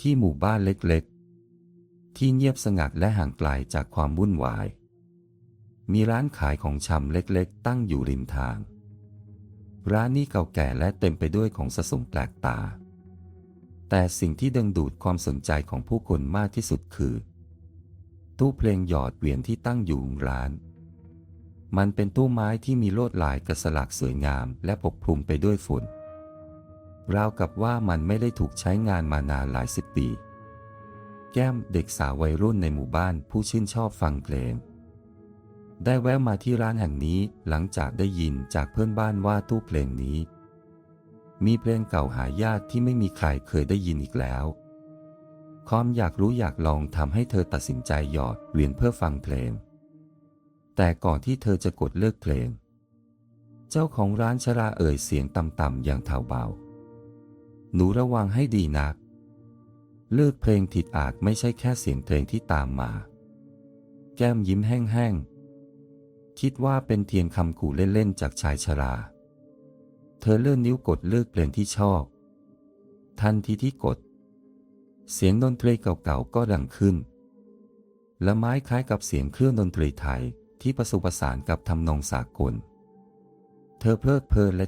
ที่หมู่บ้านเล็กๆ ที่เงียบสงัดและห่างไกลจากความวุ่นวาย มีร้านขายของชำเล็กๆ ตั้งอยู่ริมทาง ร้านนี้เก่าแก่และเต็มไปด้วยของสะสมแปลกตา แต่สิ่งที่ดึงดูดความสนใจของผู้คนมากที่สุดคือ ตู้เพลงหยอดเหรียญที่ตั้งอยู่ร้าน มันเป็นตู้ไม้ที่มีลวดลายกระสลักสวยงามและปกคลุมไปด้วยฝุ่น ราวกับว่ามันไม่ได้ถูกใช้งานมานานหลายสิบปี แก้มเด็กสาววัยรุ่นในหมู่บ้านผู้ชื่นชอบฟังเพลง ได้แวะมาที่ร้านแห่งนี้หลังจากได้ยินจากเพื่อนบ้านว่าตู้เพลงนี้ มีเพลงเก่าหายากที่ไม่มีใครเคยได้ยินอีกแล้วความอยากรู้อยากลองทำให้เธอตัดสินใจหยอดเหรียญเพื่อฟังเพลง แต่ก่อนที่เธอจะกดเลิกเพลง เจ้าของร้านชราเอ่ยเสียงต่ำๆอย่างเทาเบา หนูระวังให้ดีนัก เลิกเพลงผิดอาจไม่ใช่แค่เสียงเพลงที่ตามมา แก้มยิ้มแห้งๆ คิดว่าเป็นเทียนคำขู่เล่นๆ จากชายชรา เธอเลื่อนนิ้วกดเลิกเพลงที่ชอบ ทันทีที่กด เสียงดนตรีเก่าๆ ก็ดังขึ้น และไม้คล้ายกับเสียงเครื่องดนตรีไทยที่ผสมผสานกับทำนองสากล เธอเพลิดเพลินและ